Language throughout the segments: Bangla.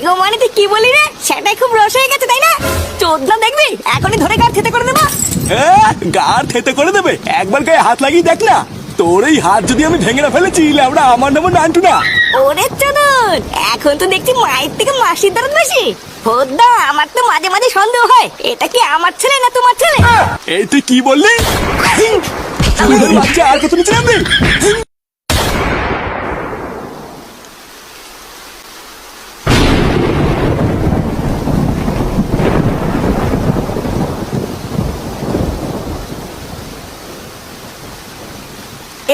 এগো মানে তুই কি বলি রে? সেটাই খুব রস হয়ে গেছে তাই না? চোদ্দা দেখবি? এখনই ধরে কার থেতে করে দেবো। গার থেতে করে দেবে? একবার গায়ে হাত লাগিয়ে দেখ না। তোর এই হাত যদি আমি ভেঙে না ফেলেছি আমরা আমার নাম নান্টু না। ওরে চোদন এখন তো দেখছি মায়ের থেকে মাসির দরদ বেশি। হোদ্দা আমার তো মাঝে মাঝে সন্দেহ হয়। এটা কি আমার ছেলে না তোমার ছেলে? এই তুই কি বললি? আর কত নিচে নামবি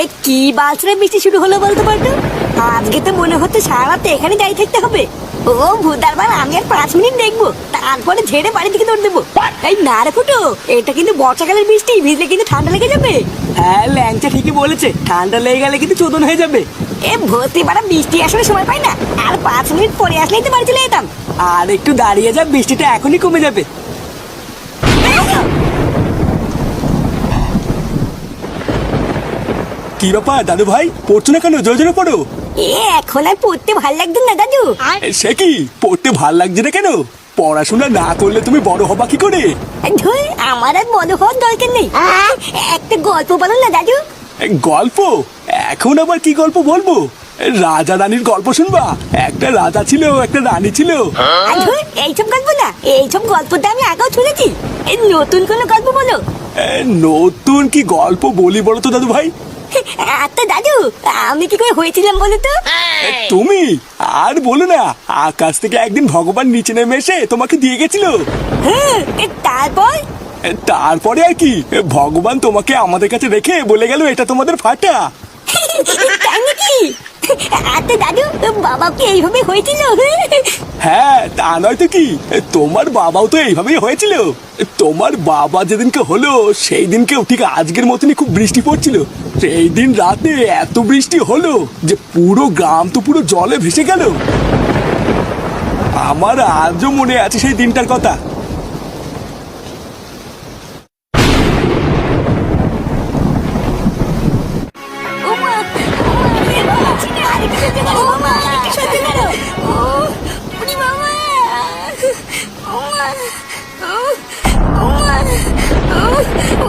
এ কি বালছরে বৃষ্টি শুরু হলো বলতে পারতো আজকে তো মনে হচ্ছে সারা রাত এখানে যাই থাকতে হবে। ও ভূতার বার আমি আর পাঁচ মিনিট দেখব। তারপরে ঝেড়ে বাড়ি থেকে দৌড় দেবো। এই না রে ফুটো এটা কিন্তু বর্ষাকালের বৃষ্টি ভিজলে কিন্তু ঠান্ডা লেগে যাবে। হ্যাঁ ল্যাংচা ঠিকই বলেছে ঠান্ডা লেগে গেলে কিন্তু চোদন হয়ে যাবে। এ ভর্তি পাড়া বৃষ্টি আসলে সময় পাই না। আর পাঁচ মিনিট পরে আসলেই তো বাড়ি চলে যেতাম। আর একটু দাঁড়িয়ে যা বৃষ্টিটা এখনই কমে যাবে। কি ব্যাপার দাদু ভাই? পড়ছো না কেন? জোরে জোরে পড়ো। এ এখন আর পড়তে ভালো লাগতো না দাদু। সে কি? পড়তে ভালো লাগছে না কেন? পড়াশোনা না করলে তুমি বড় হবা কি করে? আমার আর বড় হওয়ার দরকার নেই। একটা গল্প বলো না দাদু। গল্প? এখন আবার কি গল্প বলব? রাজা রানীর গল্প শুনবা? একটা রাজা ছিল একটা রানী ছিল। এইসব গল্প না এইসব গল্পটা আমি আগেও শুনেছি। নতুন কোনো গল্প বলো। এ, নতুন কি গল্প বলি বলো তো দাদু ভাই? আচ্ছা দাদু আমি কি করে হয়েছিলাম বলো তো? তুমি? আর বলো না আকাশ থেকে একদিন ভগবান নিচে নেমে এসে তোমাকে দিয়ে গেছিল। হ্যাঁ এ, তারপর? তারপরে আর কি? ভগবান তোমাকে আমাদের কাছে রেখে বলে গেল এটা তোমাদের ফাটা। তাই নাকি? আচ্ছা দাদু বাবা কি এইভাবে হয়েছিল? হ্যাঁ তা নয় তো কি? তোমার বাবাও তো এইভাবেই হয়েছিল। তোমার বাবা যেদিনকে হলো সেই দিনকেও ঠিক আজকের মতনই খুব বৃষ্টি পড়ছিল। সেই দিন রাতে এত বৃষ্টি হলো যে পুরো গ্রাম তো পুরো জলে ভেসে গেল। আমার আজও মনে আছে সেই দিনটার কথা।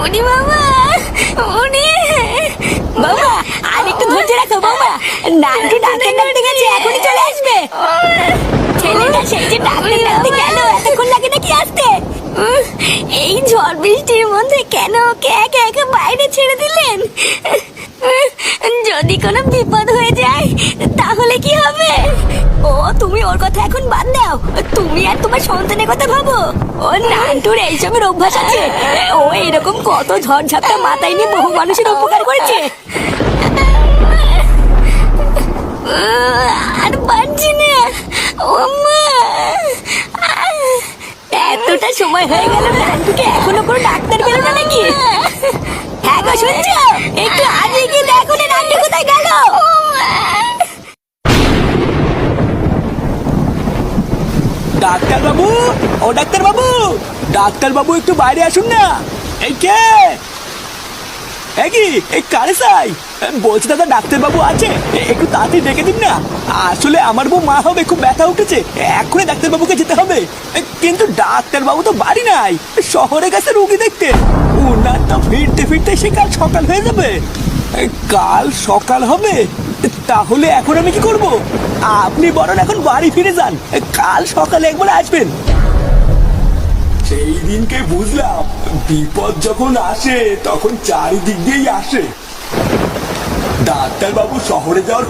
ওরে বাবা, উনি বাবা, আরেকটু ধৈর্য রাখো, বাবা। নান্টু ডাক্তার ডাকতে গেছে, এখনই চলে আসবে। ছেলেটা সেই যে ডাক্তার ডাকতে গেল, এতক্ষণ লাগে নাকি আসতে? এই ঝড় বৃষ্টির মধ্যে কেন ওকে একা একা বাইরে ছেড়ে দিলেন? যদি কোনো বিপদ হয়ে যায়, তাহলে কি হবে? ও, তুমি ওর কথা এখন বাদ দাও। তুমি আর তোমার সন্তানের কথা ভাবো। ও, নান্টুর এইসবের অভ্যাস আছে। ও, এরকম কত ঝড় ঝাপটা মাথায় নিয়ে বহু মানুষের উপকার করেছে। আর পারছি না। ও সময় হয়ে গেল এখনও কোনো ডাক্তার না নাকি? হ্যাঁ গো, শুনছো? একটু আগে গিয়ে দেখো না কোথায় গেল। ডাক্তার বাবু ও ডাক্তার বাবু ডাক্তার বাবু একটু বাইরে আসুন না। এই কে? কি? এই কারে চাই বলছি দাদা ডাক্তার বাবু আছে একটু তাড়াতাড়ি ডেকে দিন না। আসলে আমার বউ মা হবে, খুব ব্যথা উঠেছে। এখনই ডাক্তার বাবুকে যেতে হবে। কিন্তু ডাক্তার বাবু তো বাড়ি নাই। শহরে গেছে রুগী দেখতে। উনার তো ফিরতে ফিরতে সে কাল সকাল হয়ে যাবে। কাল সকাল হবে? তাহলে এখন আমি কি করব? আপনি বরং এখন বাড়ি ফিরে যান। কাল সকালে একবার আসবেন। সেই দিনকে বুঝলাম বিপদ যখন আসে তখন চারিদিক দিয়েই আসে। ডাক্তারবাবু শহরে যাওয়ার